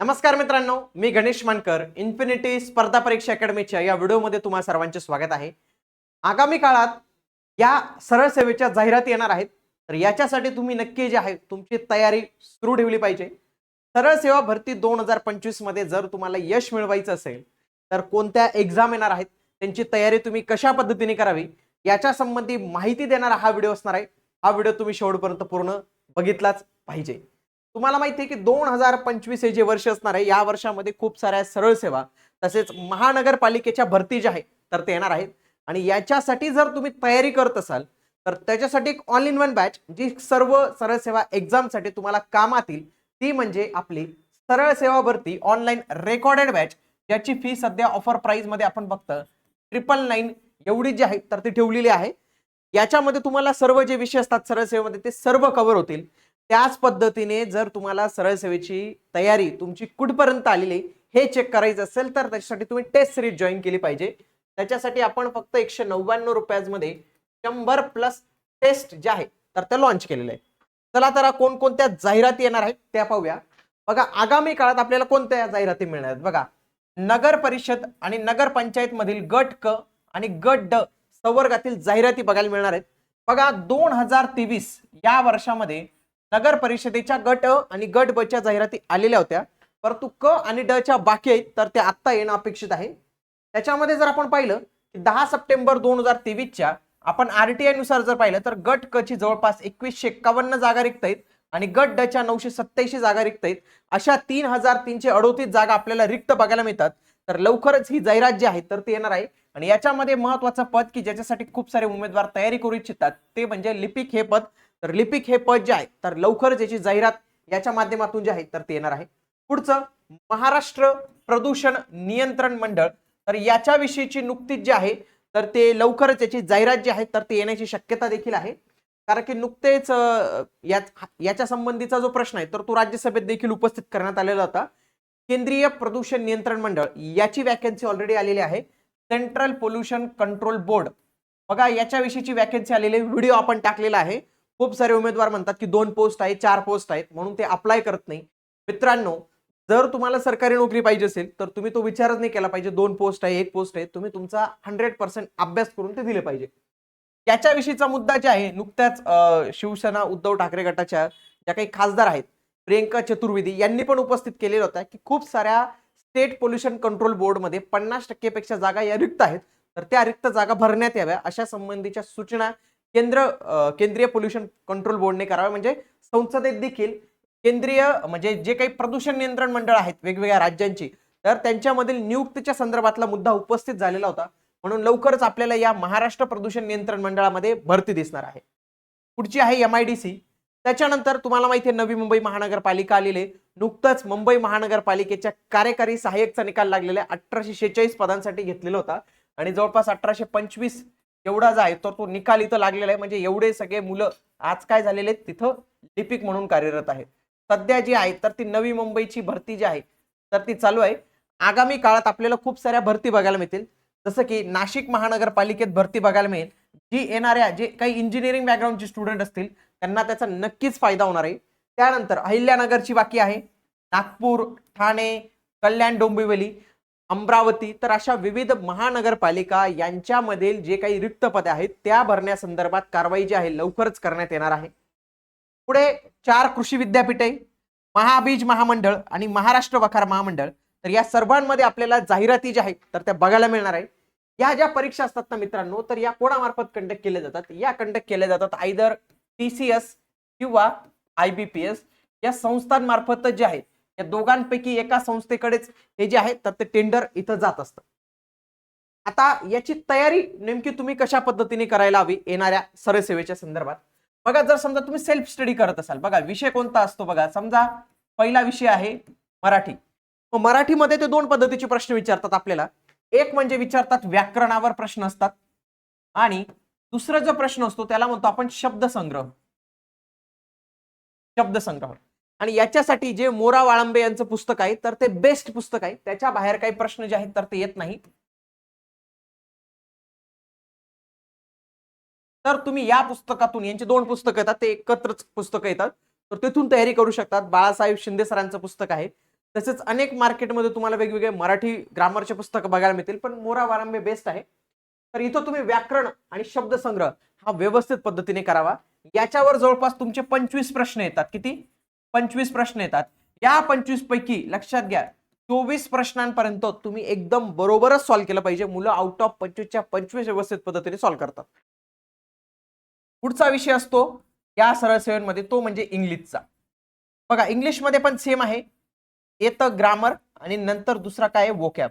नमस्कार मित्रांनो मी गणेश मानकर इन्फिनिटी स्पर्धा परीक्षा अकॅडमीच्या या व्हिडिओमध्ये तुम्हाला सर्वांचे स्वागत आहे. आगामी काळात या सरळ सेवेच्या जाहिराती येणार आहेत. तर याच्यासाठी तुम्ही नक्की जे आहे तुमची तयारी सुरू ठेवली पाहिजे. सरळ सेवा भरती दोन हजार पंचवीसमध्ये जर तुम्हाला यश मिळवायचं असेल तर कोणत्या एक्झाम येणार आहेत त्यांची तयारी तुम्ही कशा पद्धतीने करावी याच्या संबंधी माहिती देणारा हा व्हिडिओ असणार आहे. हा व्हिडिओ तुम्ही शेवटपर्यंत पूर्ण बघितलाच पाहिजे. तुम्हाला माहिती आहे की दोन हजार पंचवीस हे जे वर्ष असणार आहे या वर्षामध्ये खूप साऱ्या सरळ सेवा तसेच महानगरपालिकेच्या भरती ज्या आहेत तर ते येणार आहेत. आणि याच्यासाठी जर तुम्ही तयारी करत असाल तर त्याच्यासाठी एक ऑल इन वन बॅच जी सर्व सरळ सेवा एक्झामसाठी तुम्हाला कामात येईल ती म्हणजे आपली सरळ सेवा भरती ऑनलाईन रेकॉर्डेड बॅच ज्याची फी सध्या ऑफर प्राईजमध्ये आपण बघतो ट्रिपल नाईन एवढी जी आहे तर ती ठेवलेली आहे. याच्यामध्ये तुम्हाला सर्व जे विषय असतात सरळ सेवेमध्ये ते सर्व कव्हर होतील. त्याच पद्धतीने जर तुम्हाला सरळ सेवेची तयारी तुमची कुठपर्यंत आलेली हे चेक करायचं असेल तर त्याच्यासाठी तुम्ही टेस्ट सिरीज जॉईन केली पाहिजे. त्याच्यासाठी आपण फक्त एकशे नव्याण्णव रुपयामध्ये शंभर प्लस टेस्ट जे आहे तर ते लॉन्च केलेलं आहे. चला तर कोणकोणत्या जाहिराती येणार आहेत त्या पाहूया. बघा आगामी काळात आपल्याला कोणत्या जाहिराती मिळणार आहेत? बघा नगर परिषद आणि नगर पंचायत मधील गट क आणि गट ड संवर्गातील जाहिराती बघायला मिळणार आहेत. बघा दोन हजार तेवीस या वर्षामध्ये नगर परिषदेच्या गट आणि गट ब च्या जाहिराती आलेल्या होत्या. परंतु क आणि ड च्या बाकी आहेत तर ते आत्ता येणं अपेक्षित आहे. त्याच्यामध्ये जर आपण पाहिलं की दहा सप्टेंबर दोन हजार तेवीसच्या आपण आरटीआयनुसार जर पाहिलं तर गट क ची जवळपास एकवीसशे एक्कावन्न जागा रिक्त आहेत आणि गट ड च्या नऊशे सत्याऐंशी जागा रिक्त आहेत. अशा तीन हजार तीनशे अडोतीस जागा आपल्याला रिक्त बघायला मिळतात. तर लवकरच ही जाहिरात जी आहे तर ती येणार आहे. आणि याच्यामध्ये महत्वाचं पद की ज्याच्यासाठी खूप सारे उमेदवार तयारी करू इच्छितात ते म्हणजे लिपिक हे पद. तर लिपिक हे पद जे आहे तर लवकरच याची जाहिरात याच्या माध्यमातून जे आहे तर ते येणार आहे. पुढचं महाराष्ट्र प्रदूषण नियंत्रण मंडळ. तर याच्याविषयीची नुकतीच जी आहे तर ते लवकरच याची जाहिरात जी आहे तर ते येण्याची शक्यता देखील आहे. कारण की नुकतेच याच्या संबंधीचा जो प्रश्न आहे तर तो राज्यसभेत देखील उपस्थित करण्यात आलेला होता. केंद्रीय प्रदूषण नियंत्रण मंडळ याची वॅकन्सी ऑलरेडी आलेली आहे. सेंट्रल पोल्युशन कंट्रोल बोर्ड बघा याच्याविषयीची वॅकन्सी आलेली व्हिडिओ आपण टाकलेला आहे. खूप सारे उमेदवार म्हणतात की दोन पोस्ट आहेत चार पोस्ट आहेत म्हणून ते अप्लाय करत नाही. मित्रांनो जर तुम्हाला सरकारी नोकरी पाहिजे असेल तर तुम्ही तो विचारच नाही केला पाहिजे दोन पोस्ट आहे एक पोस्ट आहे तुम्ही तुमचा हंड्रेड पर्सेंट अभ्यास करून ते दिले पाहिजे. याच्याविषयीचा मुद्दा जे आहे नुकत्याच शिवसेना उद्धव ठाकरे गटाच्या ज्या काही खासदार आहेत प्रियंका चतुर्वेदी यांनी पण उपस्थित केलेला होता की खूप साऱ्या स्टेट पोल्युशन कंट्रोल बोर्डमध्ये पन्नास टक्केपेक्षा जागा या रिक्त आहेत. तर त्या रिक्त जागा भरण्यात याव्या अशा संबंधीच्या सूचना केंद्र केंद्रीय पोल्युशन कंट्रोल बोर्डने करावे. म्हणजे संसदेत देखील केंद्रीय म्हणजे जे काही प्रदूषण नियंत्रण मंडळ आहेत वेगवेगळ्या राज्यांची तर त्यांच्यामधील नियुक्तीच्या संदर्भातला मुद्दा उपस्थित झालेला होता. म्हणून लवकरच आपल्याला या महाराष्ट्र प्रदूषण नियंत्रण मंडळामध्ये भरती दिसणार आहे. पुढची आहे एम आय डी सी त्याच्यानंतर तुम्हाला माहिती आहे नवी मुंबई महानगरपालिका आलेले नुकताच नुकतंच मुंबई महानगरपालिकेच्या कार्यकारी सहाय्यकचा निकाल लागलेला आहे. अठराशे शेहेचाळीस पदांसाठी घेतलेला होता. आणि जवळपास अठराशे पंचवीस एवढा आहे तर तो निकाल इथं लागलेला आहे. म्हणजे एवढे सगळे मुलं आज काय झालेले आहेत? तिथं लिपिक म्हणून कार्यरत आहेत. सध्या जी आहे तर ती नवी मुंबईची भरती जी आहे तर ती चालू आहे. आगामी काळात आपल्याला खूप साऱ्या भरती बघायला मिळतील. जसं की नाशिक महानगरपालिकेत भरती बघायला मिळेल. जी येणाऱ्या जे काही इंजिनिअरिंग बॅकग्राऊंडचे स्टुडंट असतील त्यांना त्याचा नक्कीच फायदा होणार आहे. त्यानंतर अहिल्यानगरची बाकी आहे. नागपूर ठाणे कल्याण डोंबिवली. अमरावती तर अशा विविध महानगरपालिका यांच्यामधील जे काही रिक्त पदे आहेत त्या भरण्यासंदर्भात कारवाई जी आहे लवकरच करण्यात येणार आहे. पुढे चार कृषी विद्यापीठे महाबीज महामंडळ आणि महाराष्ट्र वखार महामंडळ तर या सर्वांमध्ये आपल्याला जाहिराती ज्या आहेत तर त्या बघायला मिळणार आहे. या ज्या परीक्षा असतात ना मित्रांनो तर या कोणामार्फत कंडक्ट केल्या जातात? या कंडक्ट केल्या जातात आयदर टी सी एस किंवा आय बी पी एस या संस्थांमार्फत जे आहेत. या दोघांपैकी एका संस्थेकडेच हे जे आहे तर ते टेंडर इथं जात असतं. आता याची तयारी नेमकी तुम्ही कशा पद्धतीने करायला हवी येणाऱ्या सरसेवेच्या संदर्भात? बघा जर समजा तुम्ही सेल्फ स्टडी करत असाल बघा विषय कोणता असतो बघा. समजा पहिला विषय आहे मराठी. मग मराठीमध्ये ते दोन पद्धतीचे प्रश्न विचारतात आपल्याला. एक म्हणजे विचारतात व्याकरणावर प्रश्न असतात आणि दुसरा जो प्रश्न असतो त्याला म्हणतो आपण शब्दसंग्रह. शब्दसंग्रह. आणि याच्यासाठी जे मोरा वाळंबे यांचं पुस्तक आहे तर ते बेस्ट पुस्तक आहे. त्याच्या बाहेर काही प्रश्न जे आहेत तर ते येत नाही तर तुम्ही या पुस्तकातून यांचे दोन पुस्तकं येतात ते एकत्रच पुस्तकं येतात. तर तिथून तयारी करू शकतात. बाळासाहेब शिंदे सरांचं पुस्तक आहे. तसेच अनेक मार्केटमध्ये तुम्हाला वेगवेगळे मराठी ग्रामरचे पुस्तकं बघायला मिळतील पण मोरा वारंबे बेस्ट आहे. तर इथं तुम्ही व्याकरण आणि शब्दसंग्रह हा व्यवस्थित पद्धतीने करावा. याच्यावर जवळपास तुमचे पंचवीस प्रश्न येतात. किती? पंचवीस प्रश्न येतात. या पंचवीस पैकी लक्षात घ्या चोवीस प्रश्नांपर्यंत तुम्ही एकदम बरोबरच सॉल्व्ह केलं पाहिजे. मुलं आउट ऑफ पंचवीसच्या पंचवीस व्यवस्थित पद्धतीने सॉल्व्ह करतात. पुढचा विषय असतो या सरळ सेवेमध्ये तो म्हणजे इंग्लिशचा. बघा इंग्लिशमध्ये पण सेम आहे. येतं ग्रामर आणि नंतर दुसरा काय आहे? वोकॅब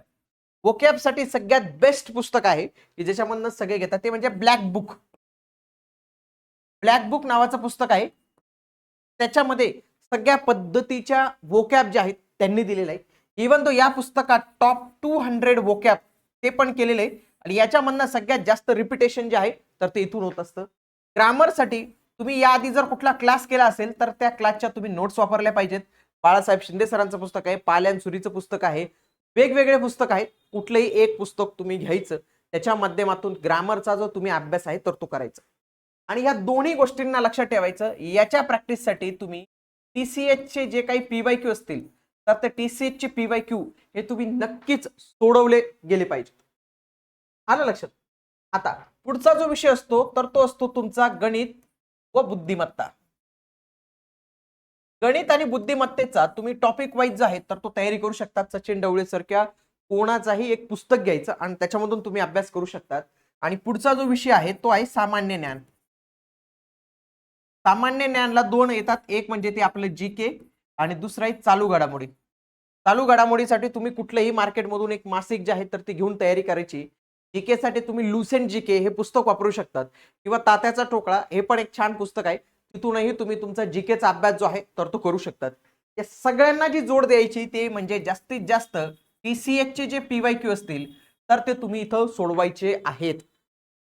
वोकॅबसाठी सगळ्यात बेस्ट पुस्तक आहे की ज्याच्यामधनं सगळे घेतात ते म्हणजे ब्लॅक बुक ब्लॅक बुक नावाचं पुस्तक आहे. त्याच्यामध्ये सगळ्या पद्धतीच्या वोकॅप जे आहेत त्यांनी दिलेलं आहे. इवन तो या पुस्तकात टॉप टू हंड्रेड वोकॅप ते पण केलेलं आहे. आणि याच्यामधनं सगळ्यात जास्त रिपिटेशन जे आहे तर ते इथून होत असतं. ग्रामरसाठी तुम्ही याआधी जर कुठला क्लास केला असेल तर त्या क्लासच्या तुम्ही नोट्स वापरल्या पाहिजेत. बाळासाहेब शिंदे सरांचं पुस्तक आहे पाल्यान सुरीचं पुस्तक आहे. वेगवेगळे पुस्तक आहेत. कुठलंही एक पुस्तक तुम्ही घ्यायचं त्याच्या माध्यमातून ग्रामरचा जो तुम्ही अभ्यास आहे तर तो करायचा. आणि या दोन्ही गोष्टींना लक्षात ठेवायचं. याच्या प्रॅक्टिससाठी तुम्ही टीसीएच चे जे काही पीवाय क्यू असतील तर ते टीसीएच चे पीवाय क्यू हे तुम्ही नक्कीच सोडवले गेले पाहिजे. आलं लक्षात? आता पुढचा जो विषय असतो तर तो असतो तुमचा गणित व बुद्धिमत्ता. गणित आणि बुद्धिमत्तेचा तुम्ही टॉपिक वाईज आहे तर तो तयारी करू शकतात सचिन डवळे सारख्या कोणाचाही एक पुस्तक घ्यायचं आणि त्याच्यामधून तुम्ही अभ्यास करू शकतात. आणि पुढचा जो विषय आहे तो आहे सामान्य ज्ञान. सामान्य ज्ञानला दोन येतात. एक म्हणजे ते आपलं जी के आणि दुसरा आहे चालू घडामोडी. चालू घडामोडीसाठी तुम्ही कुठल्याही मार्केटमधून एक मासिक जे आहे तर ते घेऊन तयारी करायची. जीके साठी तुम्ही लुसेंट जीके हे पुस्तक वापरू शकतात. किंवा तात्याचा टोकळा हे पण एक छान पुस्तक आहे. तिथूनही तुम्ही तुमचा जीकेचा अभ्यास जो आहे तर तो करू शकतात. या सगळ्यांना जी जोड द्यायची ते म्हणजे जास्तीत जास्त टीसीएच चे जे पीवाय क्यू असतील तर ते तुम्ही इथं सोडवायचे आहेत.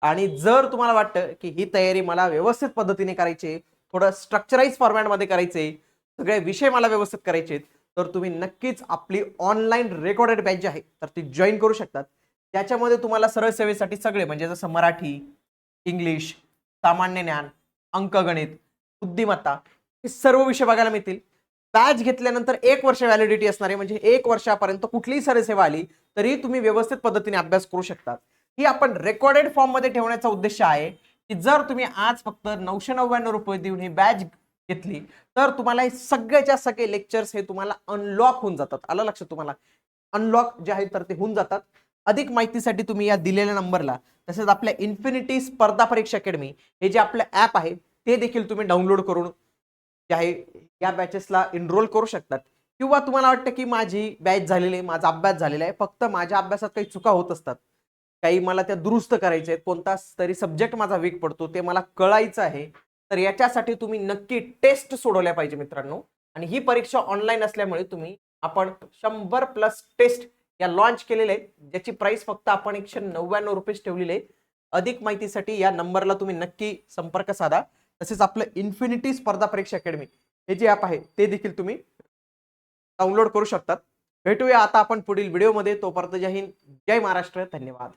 आणि जर तुम्हाला वाटतं की ही तयारी मला व्यवस्थित पद्धतीने करायची थोडं स्ट्रक्चराईज फॉर्मॅटमध्ये करायचे सगळे विषय मला व्यवस्थित करायचे तर तुम्ही नक्कीच आपली ऑनलाईन रेकॉर्डेड बॅच जी आहे तर ती जॉईन करू शकतात. त्याच्यामध्ये तुम्हाला सरळ सेवेसाठी सगळे म्हणजे जसं मराठी इंग्लिश सामान्य ज्ञान अंकगणित बुद्धिमत्ता हे सर्व विषय बघायला मिळतील. बॅच घेतल्यानंतर एक वर्ष व्हॅलिडिटी असणार आहे म्हणजे एक वर्षापर्यंत कुठलीही सरळ सेवा आली तरी तुम्ही व्यवस्थित पद्धतीने अभ्यास करू शकतात. ही आपण रेकॉर्डेड फॉर्ममध्ये ठेवण्याचा उद्देश आहे. की जर तुम्ही आज फक्त नऊशे नव्याण्णव रुपये देऊन ही बॅच घेतली तर तुम्हाला हे सगळ्याच्या सगळे लेक्चर्स हे तुम्हाला अनलॉक होऊन जातात. आलं लक्षात तुम्हाला? अनलॉक जे आहे तर ते होऊन जातात. अधिक माहितीसाठी तुम्ही या दिलेल्या नंबरला तसेच आपल्या इन्फिनिटी स्पर्धा परीक्षा अकॅडमी हे जे आपलं ॲप आहे ते देखील तुम्ही डाउनलोड करून जे आहे या बॅचेसला एनरोल करू शकतात. किंवा तुम्हाला वाटतं की माझी बॅच झालेली आहे माझा अभ्यास झालेला आहे फक्त माझ्या अभ्यासात काही चुका होत असतात. काही मला त्या दुरुस्त करायचे आहेत कोणता तरी सब्जेक्ट माझा वीक पडतो ते मला कळायचं आहे तर याच्यासाठी तुम्ही नक्की टेस्ट सोडवल्या पाहिजे मित्रांनो. आणि ही परीक्षा ऑनलाईन असल्यामुळे तुम्ही आपण शंभर प्लस टेस्ट या लॉन्च केलेल्या आहेत ज्याची प्राइस फक्त आपण एकशे नव्याण्णव रुपयेच ठेवलेली आहे. अधिक माहितीसाठी या नंबरला तुम्ही नक्की संपर्क साधा. तसेच आपलं इन्फिनिटी स्पर्धा परीक्षा अकॅडमी हे जे ॲप आहे ते देखील तुम्ही डाउनलोड करू शकतात. भेटूया आता आपण पुढील व्हिडिओमध्ये तोपर्यंत जय हिंद जय महाराष्ट्र. धन्यवाद.